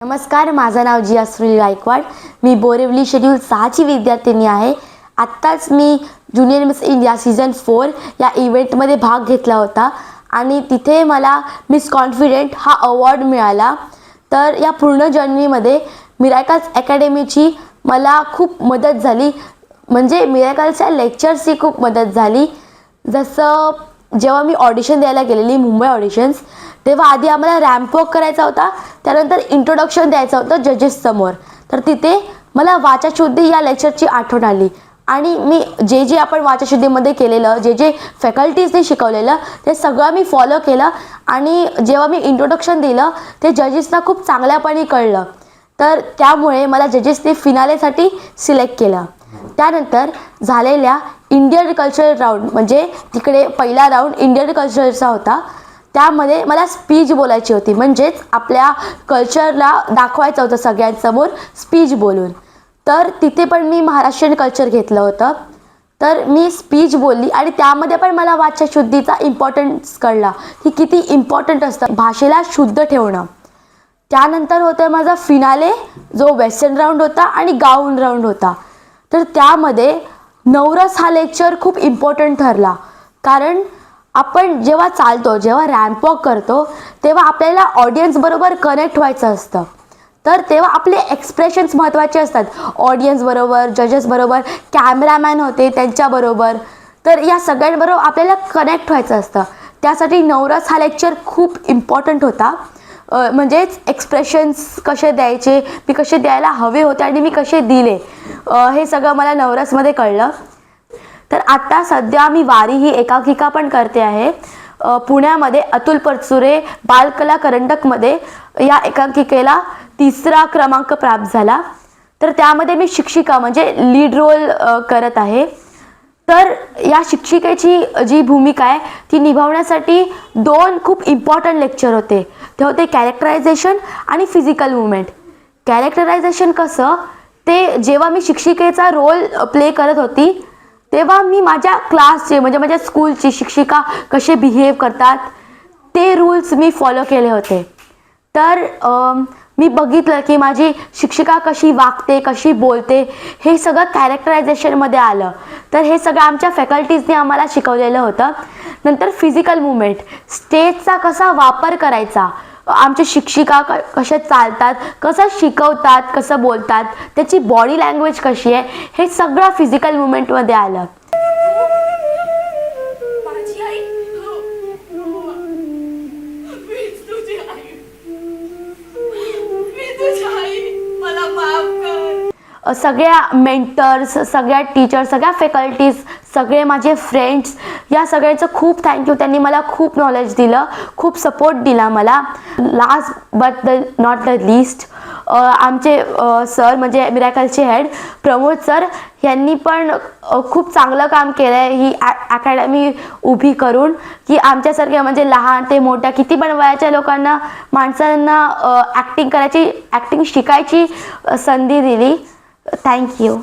नमस्कार माझं नाव जिया सुनील गायकवाड. मी बोरिवली शेड्यूल सहाची विद्यार्थिनी आहे. आत्ताच मी junior miss India season four या इव्हेंटमध्ये भाग घेतला होता आणि तिथे मला मिस कॉन्फिडेंट हा अवॉर्ड मिळाला. तर या पूर्ण जर्नीमध्ये मिरायकल्स अकॅडमीची मला खूप मदत झाली. म्हणजे मिरायकल्सच्या लेक्चर्सची खूप मदत झाली. जसं जेव्हा मी ऑडिशन द्यायला गेलेली मुंबई ऑडिशन्स तेव्हा आधी आम्हाला रॅम्प वॉक करायचा होता. त्यानंतर इंट्रोडक्शन द्यायचं होतं जजेस समोर. तर तिथे मला वाचाशुद्धी या लेक्चरची आठवण आली. आणि मी जे जे आपण वाचाशुद्धीमध्ये केलेलं जे जे फॅकल्टीजने शिकवलेलं ते सगळं मी फॉलो केलं. आणि जेव्हा मी इंट्रोडक्शन दिलं ते जजेसना खूप चांगल्यापणे कळलं. तर त्यामुळे मला जजेसने फिनालेसाठी सिलेक्ट केलं. त्यानंतर झालेल्या इंडियन कल्चरल राऊंड म्हणजे तिकडे पहिला राऊंड इंडियन कल्चरचा होता. त्यामध्ये मला स्पीच बोलायची होती. म्हणजेच आपल्या कल्चरला दाखवायचं होतं सगळ्यांसमोर स्पीच बोलून. तर तिथे पण मी महाराष्ट्रीयन कल्चर घेतलं होतं. तर मी स्पीच बोलली आणि त्यामध्ये पण मला वाचशुद्धीचा इम्पॉर्टन्स कळला की किती इम्पॉर्टंट असतं भाषेला शुद्ध ठेवणं. त्यानंतर होतं माझा फिनाले जो वेस्टर्न राऊंड होता आणि गाऊन राऊंड होता. तर त्यामध्ये नवरस हा लेक्चर खूप इम्पॉर्टंट ठरला. कारण आपण जेव्हा चालतो जेव्हा रॅम्प वॉक करतो तेव्हा आपल्याला ऑडियन्सबरोबर कनेक्ट व्हायचं असतं. तर तेव्हा आपले एक्सप्रेशन्स महत्त्वाचे असतात. ऑडियन्सबरोबर जजेसबरोबर कॅमेरामॅन होते त्यांच्याबरोबर तर या सगळ्यांबरोबर आपल्याला कनेक्ट व्हायचं असतं. त्यासाठी नवरस हा लेक्चर खूप इम्पॉर्टंट होता. म्हणजेच एक्सप्रेशन्स कसे द्यायचे मी कसे द्यायला हवे होते आणि मी कसे दिले? हे सगळं मला नवरसमध्ये कळलं. तर आत्ता सध्या मी वारी ही एकांकिका पण करते आहे. पुण्यामध्ये अतुल परचुरे बालकला करंडकमध्ये या एकांकिकेला तिसरा क्रमांक प्राप्त झाला. तर त्यामध्ये मी शिक्षिका म्हणजे लीड रोल करत आहे. तर या शिक्षिकेची जी भूमिका आहे ती निभावण्यासाठी दोन खूप इम्पॉर्टंट लेक्चर होते. ते होते कॅरेक्टरायझेशन आणि फिजिकल मुवमेंट कॅरेक्टरायझेशन कसं? ते जेव्हा मी शिक्षिकेचा रोल प्ले करत होती तेव्हा मी माझ्या क्लासचे म्हणजे माझ्या स्कूलची शिक्षिका कसे बिहेव करतात ते रूल्स मी फॉलो केले होते. तर मी बघितलं की माझी शिक्षिका कशी वागते कशी बोलते हे सगळं कॅरेक्टरायझेशनमध्ये आलं. तर हे सगळं आमच्या फॅकल्टीजने आम्हाला शिकवलेलं होतं. नंतर फिजिकल मुवमेंट स्टेजचा कसा वापर करायचा आमच्या शिक्षिका क कशा चालतात कसं शिकवतात कसं बोलतात त्याची बॉडी लँग्वेज कशी आहे हे सगळं फिजिकल मुवमेंटमध्ये आलं. सगळ्या मेंटर्स सगळ्या टीचर्स सगळ्या फॅकल्टीज सगळे माझे फ्रेंड्स या सगळ्यांचं खूप थँक्यू त्यांनी मला खूप नॉलेज दिलं खूप सपोर्ट दिला मला. Last but the not the least आमचे सर म्हणजे मिरॅकलचे हेड प्रमोद सर यांनी पण खूप चांगलं काम केलं आहे ही अकॅडमी उभी करून की आमच्यासारख्या म्हणजे लहान ते मोठ्या किती पण वयाच्या लोकांना माणसांना ॲक्टिंग करायची ॲक्टिंग शिकायची संधी दिली. थँक्यू